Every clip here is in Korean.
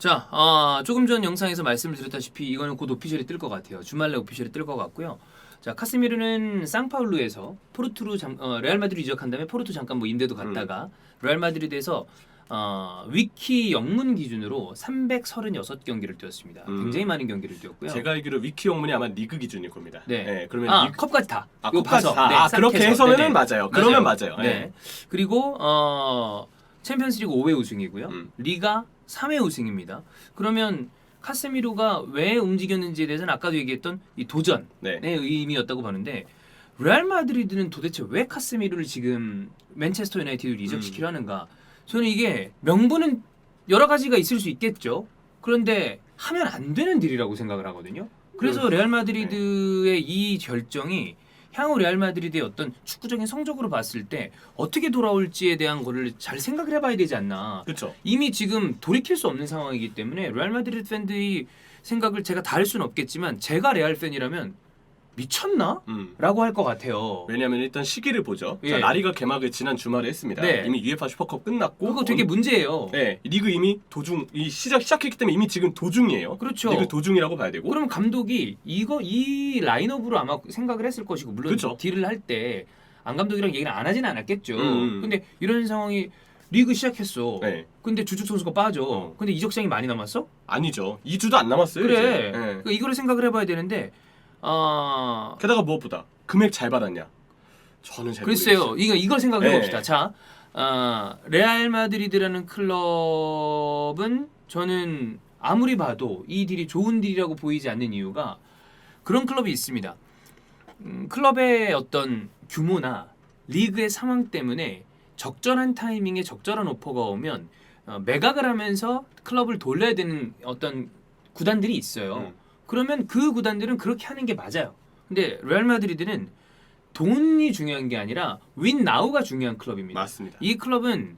자, 아, 조금 전 영상에서 말씀을 드렸다시피 이거는 곧 오피셜이 뜰 것 같아요. 주말 내 오피셜이 뜰 것 같고요. 자, 카스미르는 상파울루에서 포르투로 잠, 어, 레알 마드리드 이적한 다음에 포르투 잠깐 뭐 임대도 갔다가 레알 마드리드에서 어, 위키 영문 기준으로 336경기를 뛰었습니다. 음. 굉장히 많은 경기를 뛰었고요. 제가 알기로 위키 영문이 아마 리그 기준일 겁니다. 네. 그러면 아, 리- 컵까지 다. 아, 컵까지 봐서. 다. 네, 아, 싹 그렇게 해서. 해서는 네네. 맞아요. 그러면 맞아요. 네. 네. 그리고 어, 챔피언스리그 5회 우승이고요. 음. 리가 3회 우승입니다. 그러면 카세미로가 왜 움직였는지에 대해서는 아까도 얘기했던 이 도전의 네. 의미였다고 보는데 레알 마드리드는 도대체 왜 카세미로를 지금 맨체스터 유나이티드로 음. 이적시키려 하는가? 저는 이게 명분은 여러 가지가 있을 수 있겠죠. 그런데 하면 안 되는 딜이라고 생각을 하거든요. 그래서 그렇죠. 레알 마드리드의 이 결정이 향후 레알 마드리드의 어떤 축구적인 성적으로 봤을 때 어떻게 돌아올지에 대한 거를 잘 생각을 해봐야 되지 않나. 그렇죠. 이미 지금 돌이킬 수 없는 상황이기 때문에 레알 마드리드 팬들의 생각을 제가 다할 수는 없겠지만 제가 레알 팬이라면 미쳤나? 음. 라고 할 것 같아요. 왜냐하면 일단 시기를 보죠. 예. 자, 라리가 개막을 지난 주말에 했습니다. 네. 이미 UEFA 슈퍼컵 끝났고 그거 되게 문제예요. 네, 리그 이미 도중 이 시작 시작했기 때문에 이미 지금 도중이에요. 그렇죠. 리그 도중이라고 봐야 되고. 그럼 감독이 이거 이 라인업으로 아마 생각을 했을 것이고 물론 그쵸. 딜을 할 때 안 감독이랑 얘기를 안 하진 않았겠죠. 음. 근데 이런 상황이 리그 시작했어. 네. 근데 주축 선수가 빠져. 어. 근데 이적 시장이 많이 남았어? 아니죠. 2 주도 안 남았어요. 그래. 이제. 네. 그러니까 이거를 생각을 해봐야 되는데 아 게다가 무엇보다 금액 잘 받았냐? 저는 잘 글쎄요. 모르겠어요. 이거 이걸 생각해 네. 봅시다. 자, 아, 레알 마드리드라는 클럽은 저는 아무리 봐도 이 딜이 좋은 딜이라고 보이지 않는 이유가 그런 클럽이 있습니다. 음, 클럽의 어떤 규모나 리그의 상황 때문에 적절한 타이밍에 적절한 오퍼가 오면 어, 매각을 하면서 클럽을 돌려야 되는 어떤 구단들이 있어요. 음. 그러면 그 구단들은 그렇게 하는 게 맞아요. 근데 레알 마드리드는 돈이 중요한 게 아니라 윈 나우가 중요한 클럽입니다. 맞습니다. 이 클럽은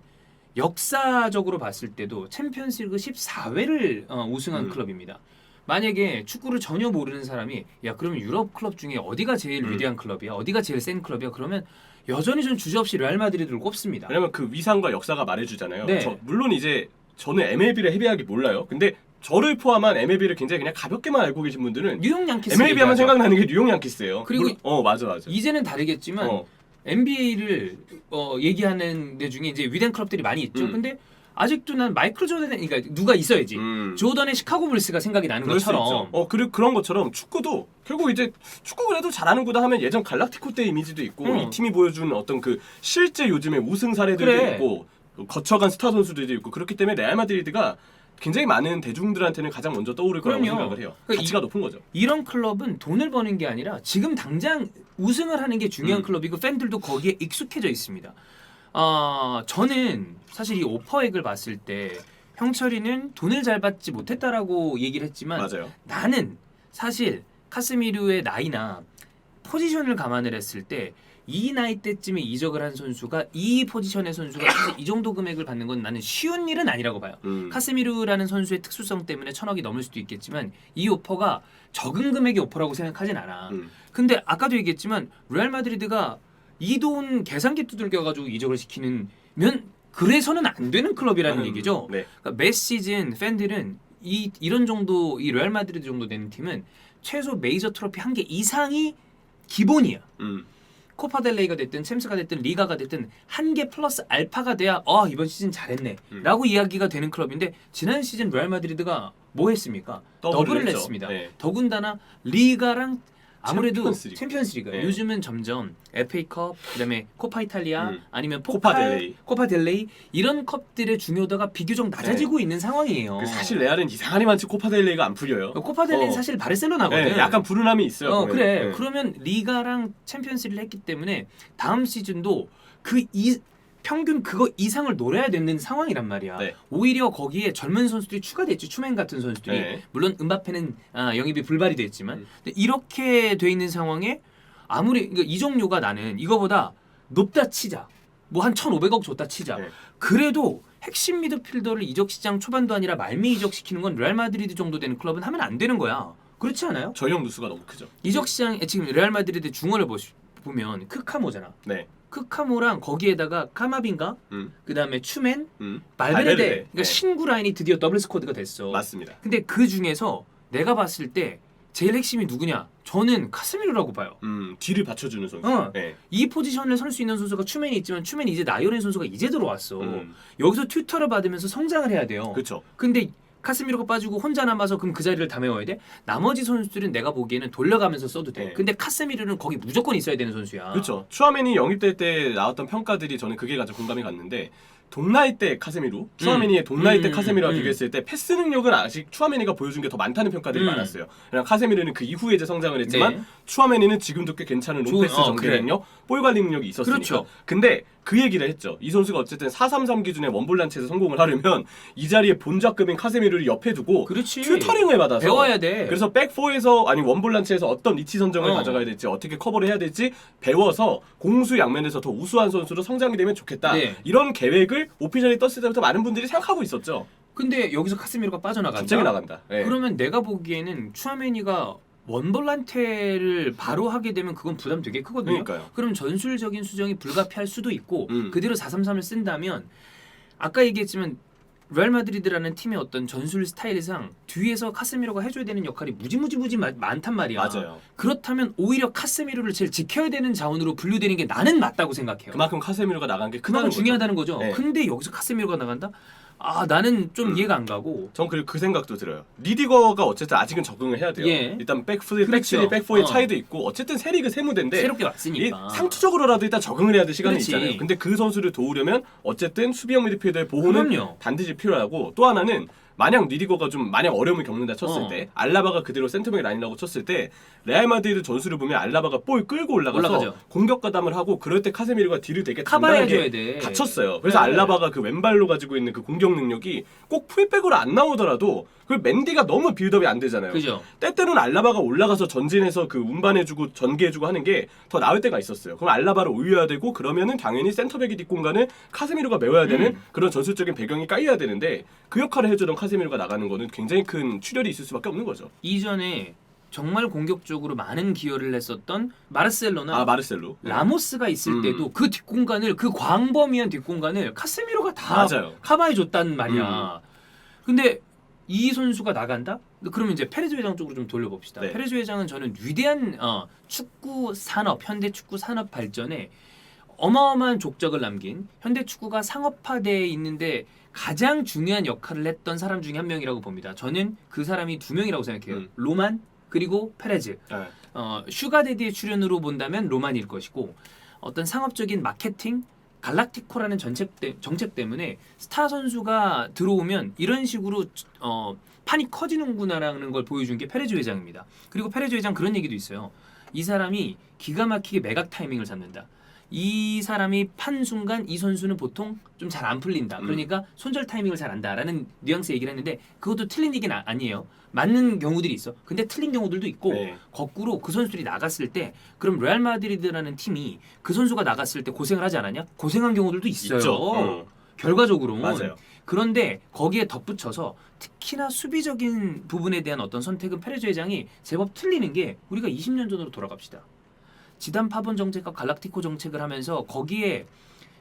역사적으로 봤을 때도 챔피언스리그 14회를 어, 우승한 음. 클럽입니다. 만약에 축구를 전혀 모르는 사람이 야 그러면 유럽 클럽 중에 어디가 제일 음. 위대한 클럽이야? 어디가 제일 센 클럽이야? 그러면 여전히 전 주저없이 레알 마드리드를 꼽습니다. 왜냐면 그 위상과 역사가 말해주잖아요. 네. 저, 물론 이제 저는 MLB를 헤비하게 몰라요. 근데 저를 포함한 MLB를 굉장히 그냥 가볍게만 알고 계신 분들은 뉴욕 양키스 MLB 하면. 생각나는 게 뉴욕 양키스예요. 그리고 물론- 어 맞아 맞아. 이제는 다르겠지만 어. NBA를 어, 얘기하는 데 중에 이제 위대한 클럽들이 많이 있죠. 음. 근데 아직도 난 마이클 조던 그러니까 누가 있어야지. 음. 조던의 시카고 불스가 생각이 나는 그럴 수 것처럼 있죠. 어 그리고 그런 것처럼 축구도 결국 이제 축구 그래도 잘하는구나 하면 예전 갈락티코 때 이미지도 있고 음. 이 팀이 보여주는 어떤 그 실제 요즘의 우승 사례들도 그래. 있고 거쳐간 스타 선수들도 있고 그렇기 때문에 레알 마드리드가 굉장히 많은 대중들한테는 가장 먼저 떠오를 거라고 그럼요. 생각을 해요. 그러니까 가치가 높은 거죠. 이런 클럽은 돈을 버는 게 아니라 지금 당장 우승을 하는 게 중요한 음. 클럽이고 팬들도 거기에 익숙해져 있습니다. 아 저는 사실 이 오퍼액을 봤을 때 형철이는 돈을 잘 받지 못했다라고 얘기를 했지만 맞아요. 나는 사실 카스미르의 나이나 포지션을 감안을 했을 때 이 나이 때쯤에 이적을 한 선수가 이 포지션의 선수가 사실 이 정도 금액을 받는 건 나는 쉬운 일은 아니라고 봐요. 음. 카스미르라는 선수의 특수성 때문에 천억이 넘을 수도 있겠지만 이 오퍼가 적은 금액의 오퍼라고 생각하진 않아. 음. 근데 아까도 얘기했지만 레알 마드리드가 이 돈 계산기 두들겨 가지고 이적을 시키는 면 그래서는 안 되는 클럽이라는 음, 얘기죠. 네. 그러니까 매 시즌 팬들은 이 이런 정도 이 레알 마드리드 정도 되는 팀은 최소 메이저 트로피 한 개 이상이 기본이야. 음. 코파델레이가 됐든 챔스가 됐든 리가가 됐든 한 개 플러스 알파가 돼야 어 이번 시즌 잘했네라고 음. 이야기가 되는 클럽인데 지난 시즌 레알 마드리드가 뭐 했습니까? 더블을 더블을 했죠. 했습니다. 네. 더군다나 리가랑 아무래도 챔피언스리그. 챔피언스리그 네. 요즘은 점점 FA컵 그다음에 코파 이탈리아 음. 아니면 코파 델레이. 코파 델레이 이런 컵들의 중요도가 비교적 낮아지고 있는 상황이에요. 그 사실 레알은 이상하니 많지 코파 델레이가 안 풀려요. 코파 델레이 어. 사실 바르셀로나거든. 네, 약간 불운함이 있어요. 어 보면. 그래. 네. 그러면 리가랑 챔피언스를 했기 때문에 다음 시즌도 그 이 평균 그거 이상을 노려야 되는 상황이란 말이야. 네. 오히려 거기에 젊은 선수들이 추가됐지. 추맨 같은 선수들이 네. 물론 은바페는 아, 영입이 불발이 됐지만 음. 근데 이렇게 돼 있는 상황에 아무리 그러니까 이종류가 나는 이거보다 높다 치자. 뭐 한 1,500억 줬다 치자. 네. 그래도 핵심 미드필더를 이적 시장 초반도 아니라 말미 이적시키는 건 레알 마드리드 정도 되는 클럽은 하면 안 되는 거야. 그렇지 않아요? 전력 누수가 너무 크죠. 이적 시장 지금 레알 마드리드 중원을 보시, 보면 크카모잖아. 네. 크카모랑 거기에다가 카마빈가 음, 그다음에 추맨 음. 말베르데 말베르데. 그러니까 네. 신구 라인이 드디어 더블 스쿼드가 됐어. 맞습니다. 근데 그 중에서 내가 봤을 때 제일 핵심이 누구냐? 저는 카스미로라고 봐요. 음, 뒤를 받쳐주는 선수. 어. 네. 이 포지션을 설 수 있는 선수가 추맨이 있지만 추맨이 이제 나이오렌 선수가 이제 들어왔어. 음, 여기서 튜터를 받으면서 성장을 해야 돼요. 그렇죠. 근데 카스미로가 빠지고 혼자 남아서 그럼 그 자리를 다 메워야 돼? 나머지 선수들은 내가 보기에는 돌려가면서 써도 돼. 네. 근데 카스미로는 거기 무조건 있어야 되는 선수야. 그렇죠. 추아멘이 영입될 때 나왔던 평가들이 저는 그게 가장 공감이 갔는데 동나이 때 카세미루, 추아메니의 동나이 때 음, 카세미루와 음. 비교했을 때 패스 능력은 아직 추아메니가 보여준 게 더 많다는 평가들이 음. 많았어요. 그냥 카세미루는 그 이후에 이제 성장을 했지만 네. 추아메니는 지금도 꽤 괜찮은 롱패스 어, 전개 그래. 능력, 볼 관리 능력이 있었으니까. 그렇죠. 근데 그 얘기를 했죠. 이 선수가 어쨌든 433 기준의 원볼란치에서 성공을 하려면 이 자리에 본작급인 카세미루를 옆에 두고 그렇지. 튜터링을 받아서 배워야 돼. 그래서 백포에서 아니 원볼란치에서 어떤 위치 선정을 어. 가져가야 될지 어떻게 커버를 해야 될지 배워서 공수 양면에서 더 우수한 선수로 성장이 되면 좋겠다. 네. 이런 계획을 오피셜이 떴을 때부터 많은 분들이 생각하고 있었죠. 근데 여기서 카스미로가 빠져나간다. 갑자기 나간다. 예. 그러면 내가 보기에는 추아메니가 원볼란테를 바로 하게 되면 그건 부담 되게 크거든요. 그러니까요. 그럼 전술적인 수정이 불가피할 수도 있고 음. 그대로 433을 쓴다면 아까 얘기했지만 레알 마드리드라는 팀의 어떤 전술 스타일상 뒤에서 카스미로가 해줘야 되는 역할이 무지무지무지 마- 많단 말이야. 맞아요. 그렇다면 오히려 카스미로를 제일 지켜야 되는 자원으로 분류되는 게 나는 맞다고 생각해요. 그만큼 카세미루가 나간 게 그만큼 거죠. 중요하다는 거죠. 네. 근데 여기서 카스미로가 나간다? 아 나는 좀 음. 이해가 안 가고 전 그리고 그 생각도 들어요. 리디거가 어쨌든 아직은 적응을 해야 돼요. 예. 일단 백프리, 그렇죠. 백스리, 백포의 어. 차이도 있고 어쨌든 세 리그 세 무대인데 새롭게 이 왔으니까. 상투적으로라도 일단 적응을 해야 될 시간이 그렇지. 있잖아요. 근데 그 선수를 도우려면 어쨌든 수비형 미드필더의 보호는 그럼요. 반드시 필요하고 또 하나는 만약 리디거가 좀 만약 어려움을 겪는다 쳤을 어. 때 알라바가 그대로 센터백 라인이라고 쳤을 때 레알 마드리드 전술을 보면 알라바가 볼 끌고 올라가서 올라가죠. 공격 가담을 하고 그럴 때 카세미르가 뒤를 되게 단단하게. 갖췄어요. 그래서 네. 알라바가 그 왼발로 가지고 있는 그 공격 능력이 꼭 풀백으로 안 나오더라도 그 맨디가 너무 빌드업이 안 되잖아요. 그죠? 때때로는 알라바가 올라가서 전진해서 그 운반해주고 전개해주고 하는 게 더 나을 때가 있었어요. 그럼 알라바를 올려야 되고 그러면은 당연히 센터백의 뒷공간을 카세미르가 메워야 되는 음. 그런 전술적인 배경이 깔려야 되는데 그 역할을 해주던 카세 미르가 나가는 거는 굉장히 큰 출혈이 있을 수밖에 없는 거죠. 이전에 정말 공격적으로 많은 기여를 했었던 마르셀로나 아 마르셀로. 라모스가 있을 음. 때도 그 뒷공간을 그 광범위한 뒷공간을 카스미로가 다 맞아요. 커버해 줬단 말이야. 근데 이 선수가 나간다? 그러면 이제 페레즈 회장 쪽으로 좀 돌려봅시다. 네. 페레즈 회장은 저는 위대한 어, 축구 산업, 현대 축구 산업 발전에 어마어마한 족적을 남긴 현대 축구가 상업화돼 있는데 가장 중요한 역할을 했던 사람 중에 한 명이라고 봅니다. 저는 그 사람이 두 명이라고 생각해요. 음. 로만 그리고 페레즈. 네. 어, 슈가데디의 출연으로 본다면 로만일 것이고 어떤 상업적인 마케팅 갈락티코라는 정책, 때, 정책 때문에 스타 선수가 들어오면 이런 식으로 어, 판이 커지는구나라는 걸 보여준 게 페레즈 회장입니다. 그리고 페레즈 회장 그런 얘기도 있어요. 이 사람이 기가 막히게 매각 타이밍을 잡는다. 이 사람이 판 순간 이 선수는 보통 좀 잘 안 풀린다. 음. 그러니까 손절 타이밍을 잘 안다라는 뉘앙스 얘기를 했는데 그것도 틀린 얘기는 아- 아니에요. 맞는 경우들이 있어. 근데 틀린 경우들도 있고 네. 거꾸로 그 선수들이 나갔을 때 그럼 레알 마드리드라는 팀이 그 선수가 나갔을 때 고생을 하지 않았냐? 고생한 경우들도 있어요. 있죠. 어. 결과적으로 맞아요. 그런데 거기에 덧붙여서 특히나 수비적인 부분에 대한 어떤 선택은 페레즈 회장이 제법 틀리는 게 우리가 20년 전으로 돌아갑시다. 지단 파본 정책과 갈락티코 정책을 하면서 거기에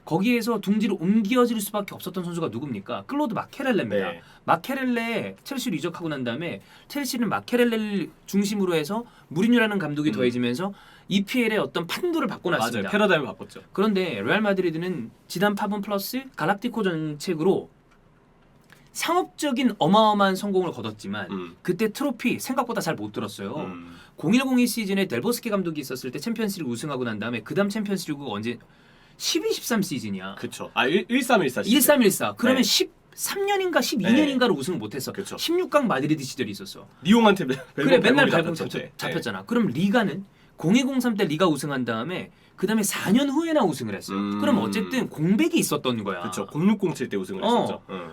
거기에서 둥지를 옮겨질 수밖에 없었던 선수가 누굽니까? 클로드 마케렐레입니다. 네. 마케렐레 첼시로 이적하고 난 다음에 첼시는 마케렐레를 중심으로 해서 무리뉴라는 감독이 음. 더해지면서 EPL의 어떤 판도를 맞아요. 바꿔놨습니다. 패러다임을 바꿨죠. 그런데 레알 마드리드는 지단 파본 플러스 갈락티코 정책으로 상업적인 어마어마한 성공을 거뒀지만 음. 그때 트로피 생각보다 잘 못 들었어요. 음. 0102 시즌에 델보스키 감독이 있었을 때 챔피언스리그 우승하고 난 다음에 그다음 챔피언스리그가 언제 12, 13 시즌이야. 그쵸. 아 1, 1314 시즌. 1314. 그러면 네. 13년인가 12년인가로 우승을 못했어. 그쵸. 16강 마드리드 시절이 있었어. 리옹한테 벨- 그래 맨날 발공 잡혔죠. 잡혔, 네. 잡혔잖아. 그럼 리가는 0203 때 리가 우승한 다음에 그 다음에 4년 후에나 우승을 했어요. 음. 그럼 어쨌든 공백이 있었던 거야. 그쵸. 0607 때 우승을 어. 했었죠. 응.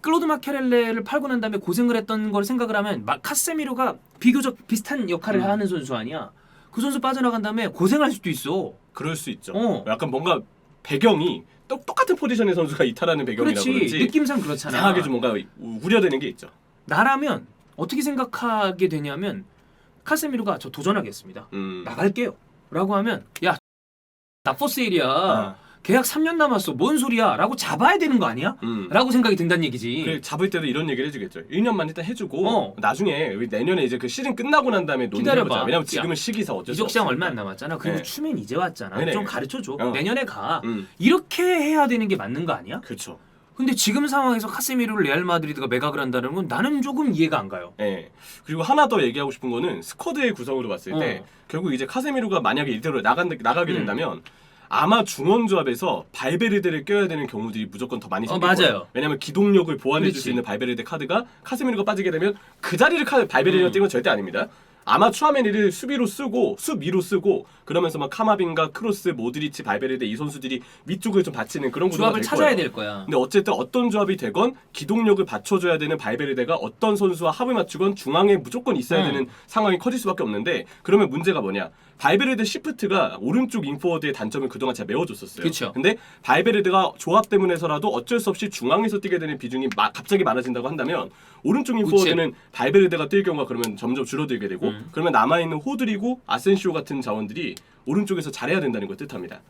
클로드 마케렐레를 팔고 난 다음에 고생을 했던 걸 생각을 하면 마, 카세미로가 비교적 비슷한 역할을 음. 하는 선수 아니야. 그 선수 빠져나간 다음에 고생할 수도 있어. 그럴 수 있죠. 어. 약간 뭔가 배경이 똑, 똑같은 포지션의 선수가 이탈하는 배경이라 그렇지. 그런지 느낌상 그렇잖아. 이상하게 좀 뭔가 우- 우려되는 게 있죠. 나라면 어떻게 생각하게 되냐면 카세미로가 저 도전하겠습니다. 음. 나갈게요. 라고 하면 야 나 포세일이야. 아. 계약 3년 남았어. 뭔 소리야? 라고 잡아야 되는 거 아니야? 음. 라고 생각이 든다는 얘기지. 그 잡을 때도 이런 얘기를 해주겠죠. 1년만 일단 해주고 어. 나중에 우리 내년에 이제 그 시즌 끝나고 난 다음에 기다려봐. 논의해보자. 왜냐면 야, 지금은 시기사 어쩔 수 이적 시장. 얼마 안 남았잖아. 그리고 네. 추면 이제 왔잖아. 네네. 좀 가르쳐 줘. 어. 내년에 가. 음, 이렇게 해야 되는 게 맞는 거 아니야? 그렇죠. 근데 지금 상황에서 카세미로를 레알 마드리드가 매각을 한다는 건 나는 조금 이해가 안 가요. 예. 그리고 하나 더 얘기하고 싶은 거는 스쿼드의 구성으로 봤을 때 어. 결국 이제 카세미로가 만약에 이대로 나간, 나가게 음. 된다면 아마 중원 조합에서 발베르데를 껴야 되는 경우들이 무조건 더 많이 어, 생길 맞아요. 거예요. 왜냐면 기동력을 보완해 줄 그렇지. 수 있는 발베르데 카드가 카세미로가 빠지게 되면 그 자리를 카, 발베르데가 음. 뛰는 건 절대 아닙니다. 아마 추아메니를 수비로 쓰고 수미로 쓰고 그러면서 막 카마빈가 크로스 모드리치 발베르데 이 선수들이 위쪽을 좀 받치는 그런 구조가 조합을 될 찾아야 거예요. 될 거야. 근데 어쨌든 어떤 조합이 되건 기동력을 받쳐줘야 되는 발베르데가 어떤 선수와 합을 맞추건 중앙에 무조건 있어야 음. 되는 상황이 커질 수밖에 없는데 그러면 문제가 뭐냐? 발베르데 시프트가 오른쪽 인포워드의 단점을 그동안 잘 메워줬었어요. 그쵸. 근데 발베르데가 조합 때문에서라도 어쩔 수 없이 중앙에서 뛰게 되는 비중이 마- 갑자기 많아진다고 한다면 오른쪽 인포워드는 발베르데가 뛸 경우가 그러면 점점 줄어들게 되고 음. 그러면 남아 있는 호드리고 아센시오 같은 자원들이 오른쪽에서 잘해야 된다는 걸 뜻합니다.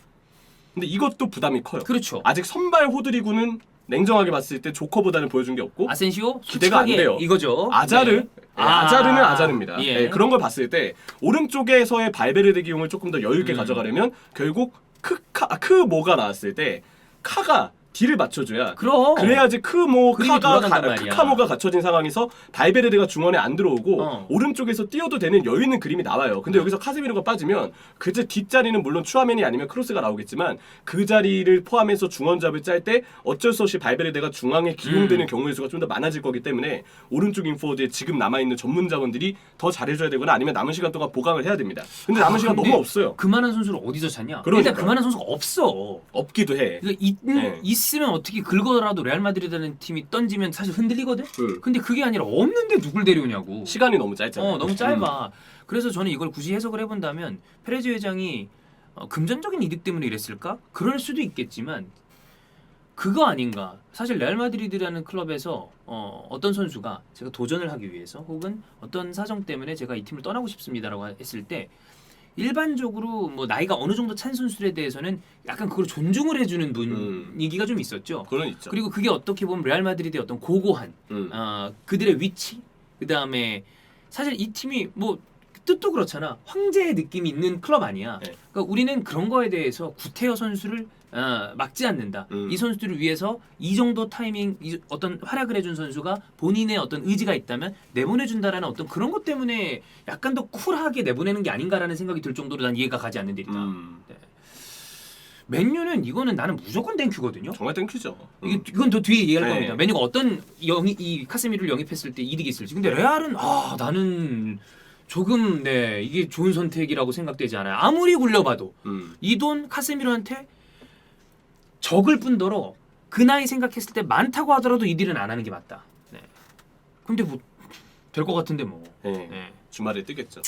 근데 이것도 부담이 커요. 그렇죠. 아직 선발 호드리구는 냉정하게 봤을 때 조커보다는 보여준 게 없고 아센시오 기대가 안 돼요. 이거죠. 아자르 네. 네, 아자르는 아자르입니다. 예. 네, 그런 걸 봤을 때 오른쪽에서의 발베르데 기용을 조금 더 여유 있게 음. 가져가려면 결국 크카 아, 크모가 나왔을 때 카가 딜을 맞춰줘야 그럼 그래야지 크모 그림이 카가 돌아간단 가, 말이야. 크카모가 갖춰진 상황에서 발베르데가 중원에 안 들어오고 어. 오른쪽에서 뛰어도 되는 여유 있는 그림이 나와요. 근데 여기서 카세미로가 빠지면 그제 뒷자리는 물론 추아맨이 아니면 크로스가 나오겠지만 그 자리를 포함해서 중원 잡을 짤 때 어쩔 수 없이 발베르데가 중앙에 기용되는 음. 경우의 수가 좀 더 많아질 거기 때문에 오른쪽 인포워드에 지금 남아 있는 전문 자원들이 더 잘해줘야 되거나 아니면 남은 시간 동안 보강을 해야 됩니다. 근데 남은 아, 시간 근데 너무 없어요. 그만한 선수를 어디서 찾냐? 그러니까. 일단 그만한 선수가 없어. 없기도 해. 그러니까 있, 네. 있 으면 어떻게 긁어라도 레알 마드리드라는 팀이 던지면 사실 흔들리거든. 그 근데 그게 아니라 없는데 누굴 데려오냐고. 시간이 너무 짧잖아요. 어 너무 짧아. 그래서 저는 이걸 굳이 해석을 해본다면 페레즈 회장이 어, 금전적인 이득 때문에 이랬을까? 그럴 수도 있겠지만 그거 아닌가. 사실 레알 마드리드라는 클럽에서 어, 어떤 선수가 제가 도전을 하기 위해서 혹은 어떤 사정 때문에 제가 이 팀을 떠나고 싶습니다라고 했을 때 일반적으로 뭐 나이가 어느 정도 찬 선수들에 대해서는 약간 그걸 존중을 해주는 분위기가 좀 있었죠. 그건 있죠. 그리고 그게 어떻게 보면 레알 마드리드의 어떤 고고한 음. 어, 그들의 위치 그 다음에 사실 이 팀이 뭐 뜻도 그렇잖아 황제의 느낌이 있는 클럽 아니야. 네. 그러니까 우리는 그런 거에 대해서 구태여 선수를 어, 막지 않는다. 음. 이 선수들을 위해서 이 정도 타이밍 이, 어떤 활약을 해준 선수가 본인의 어떤 의지가 있다면 내보내준다라는 어떤 그런 것 때문에 약간 더 쿨하게 내보내는 게 아닌가라는 생각이 들 정도로 난 이해가 가지 않는 데 있다. 음. 맨유는 이거는 나는 무조건 땡큐거든요. 정말 땡큐죠. 음. 이게 이건 더 뒤에 이해할 네. 겁니다. 메뉴가 어떤 영이 이 카세미를 영입했을 때 이득이 있을지. 근데 레알은 아 나는 조금 네 이게 좋은 선택이라고 생각되지 않아요. 아무리 굴려봐도 음. 이돈 카세미로한테 적을 뿐더러 그 나이 생각했을 때 많다고 하더라도 이 딜은 안 하는 게 맞다. 네. 근데 뭐 될 것 같은데 뭐. 네. 네. 주말에 뜨겠죠.